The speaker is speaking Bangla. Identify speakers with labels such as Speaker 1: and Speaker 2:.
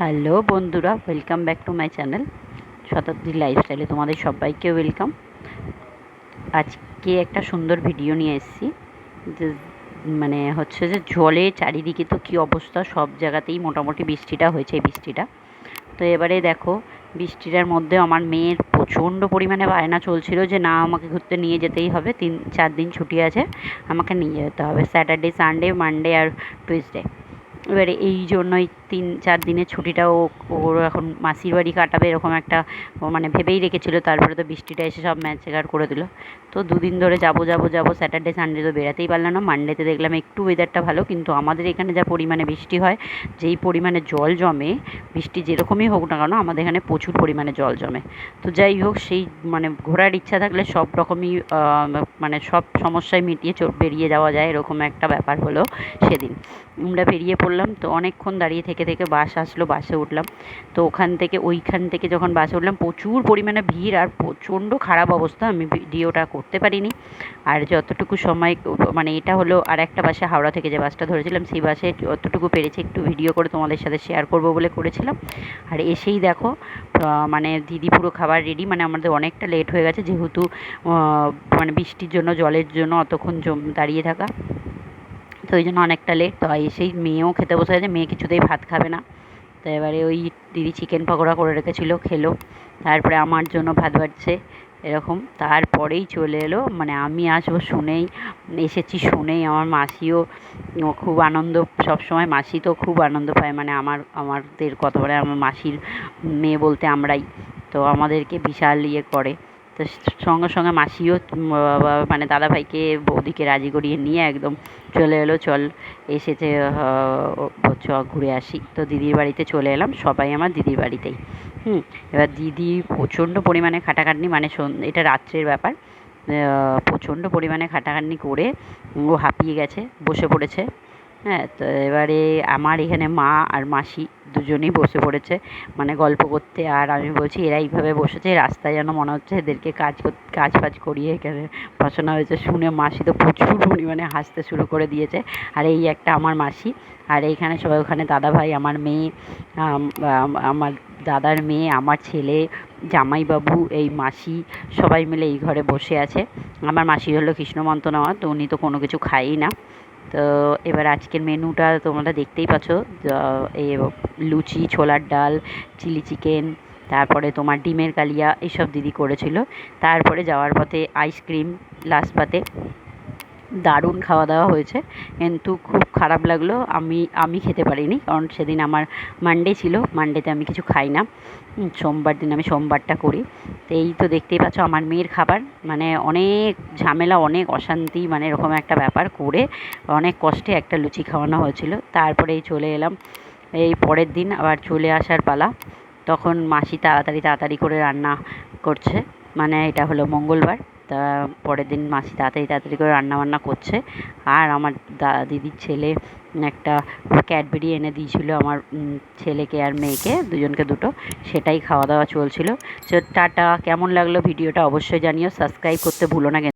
Speaker 1: হ্যালো বন্ধুরা welcome back to my channel Shatabdi লাইফস্টাইলে তোমাদের সবাইকে ওয়েলকাম আজকে একটা সুন্দর ভিডিও নিয়ে এসেছি, যে মানে হচ্ছে যে জলে চারিদিকে তো কী অবস্থা, সব জায়গাতেই মোটামুটি বৃষ্টিটা হয়েছে এই বৃষ্টিটা। তো এবারে দেখো, বৃষ্টিটার মধ্যে আমার মেয়ের প্রচণ্ড পরিমাণে বায়না চলছিল যে না, আমাকে ঘুরতে নিয়ে যেতেই হবে, তিন, চার দিন ছুটি আছে, আমাকে নিয়ে যেতে হবে স্যাটারডে সানডে মানডে আর টুইসডে এবারে এই জন্যই তিন চার দিনের ছুটিটাও ওর এখন মাসির বাড়ি কাটাবে এরকম একটা মানে ভেবেই রেখেছিলো। তারপরে তো বৃষ্টিটা এসে সব ম্যাচ করে দিল। তো দুদিন ধরে যাব যাব যাব স্যাটারডে সানডে তো বেরাতেই পারলাম না। মানডেতে দেখলাম একটু ওয়েদারটা ভালো, কিন্তু আমাদের এখানে যা পরিমাণে বৃষ্টি হয়, যেই পরিমাণে জল জমে, বৃষ্টি যেরকমই হোক না কেন, আমাদের এখানে প্রচুর পরিমাণে জল জমে। তো যাই হোক, সেই মানে ঘোরার ইচ্ছা থাকলে সব রকমই মানে সব সমস্যায় মিটিয়ে বেরিয়ে যাওয়া যায়, এরকম একটা ব্যাপার হলো সেদিন। আমরা বেরিয়ে পড়লাম, তো অনেকক্ষণ দাঁড়িয়ে থেকে থেকে থেকে বাস আসলো, বাসে উঠলাম। তো ওখান থেকে, ওইখান থেকে যখন বাসে উঠলাম, প্রচুর পরিমাণে ভিড় আর প্রচণ্ড খারাপ অবস্থা। আমি ভিডিওটা করতে পারিনি। আর যতটুকু সময় মানে এটা হলো আর একটা বাসে হাওড়া থেকে যে বাসটা ধরেছিলাম, সেই বাসে যতটুকু পেরেছি একটু ভিডিও করে তোমাদের সাথে শেয়ার করব বলে করেছিলাম। আর এসেই দেখো মানে দিদি পুরো খাবার রেডি মানে আমাদের অনেকটা লেট হয়ে গেছে, যেহেতু মানে বৃষ্টির জন্য, জলের জন্য অতক্ষণ দাঁড়িয়ে থাকা। তো ওই জন্য অনেকটা লেট তো এসেই মেয়েও খেতে বসে গেছে, মেয়ে কিছুতেই ভাত খাবে না। তো এবারে ওই দিদি চিকেন পকোড়া করে রেখেছিলো, খেলো। তারপরে আমার জন্য ভাত বাড়ছে, এরকম। তারপরেই চলে এলো মানে আমি আসব শুনেই, এসেছি শুনেই আমার মাসিও খুব আনন্দ সব সময় মাসি তো খুব আনন্দ পায় মানে আমার, আমাদের বলে আমার মাসির মেয়ে বলতে আমরাই। তো আমাদেরকে বিশাল ইয়ে করে। তো সঙ্গে সঙ্গে মাসিও মানে দাদাভাইকে বৌদিকে রাজি করিয়ে নিয়ে একদম চলে এলো, চল এসেছে চ ঘুরে আসি। তো দিদির বাড়িতে চলে এলাম, সবাই আমার দিদির বাড়িতেই। হুম, এবার দিদি প্রচণ্ড পরিমাণে খাটাখাটনি মানে এটা রাত্রের ব্যাপার প্রচণ্ড পরিমাণে খাটাখাটনি করে ও হাঁপিয়ে গেছে, বসে পড়েছে। হ্যাঁ তো এবারে আমার এখানে মা আর মাসি দুজনেই বসে পড়েছে। মানে গল্প করতে আর আমি বলছি, এরা এইভাবে বসেছে, রাস্তায় যেন মনে হচ্ছে এদেরকে কাজ কাজ ফাজ করিয়ে এখানে বসানো হয়েছে। শুনে মাসি তো প্রচুর পরিমাণে হাসতে শুরু করে দিয়েছে। আর এই একটা আমার মাসি, আর এইখানে সবাই, ওখানে দাদা ভাই, আমার মেয়ে আমার দাদার মেয়ে, আমার ছেলে, জামাইবাবু, এই মাসি, সবাই মিলে এই ঘরে বসে আছে। আমার মাসি হলো কৃষ্ণমন্ত নেওয়া তো উনি তো কোনো কিছু খায়ই না। তো এবার আজকের মেনুটা তোমরা দেখতেই পাচ্ছ। লুচি, ছোলার ডাল, চিলি চিকেন, তারপরে তোমার ডিমের কালিয়া, এসব দিদি করেছিল। তারপরে যাওয়ার পথে আইসক্রিম লাস্ট পাতে। দারুণ খাওয়া দাওয়া হয়েছে। কিন্তু খুব খারাপ লাগল, আমি আমি খেতে পারিনি, কারণ সেদিন আমার মানডে ছিল মানডেতে আমি কিছু খাই না। সোমবার দিন আমি সোমবারটা করি। তো এই তো দেখতেই পাচ্ছ আমার মেয়ের খাবার মানে অনেক ঝামেলা, অনেক অশান্তি মানে এরকম একটা ব্যাপার করে অনেক কষ্টে একটা লুচি খাওয়ানো হয়েছিল। তারপরেই চলে এলাম। এই পরের দিন আবার চলে আসার পালা। তখন মাসি তাড়াতাড়ি তাড়াতাড়ি করে রান্না করছে। মানে এটা হলো মঙ্গলবার। তা পরের দিন মাসি তাড়াতাড়ি তাড়াতাড়ি করে রান্নাবান্না করছে। আর আমার দিদির ছেলে একটা ক্যাডবেরি এনে দিয়েছিলো আমার ছেলেকে আর মেয়েকে, দুজনকে দুটো। সেটাই খাওয়া দাওয়া চলছিল। সো টাটা, কেমন লাগল ভিডিওটা অবশ্যই জানিও। সাবস্ক্রাইব করতে ভুলো না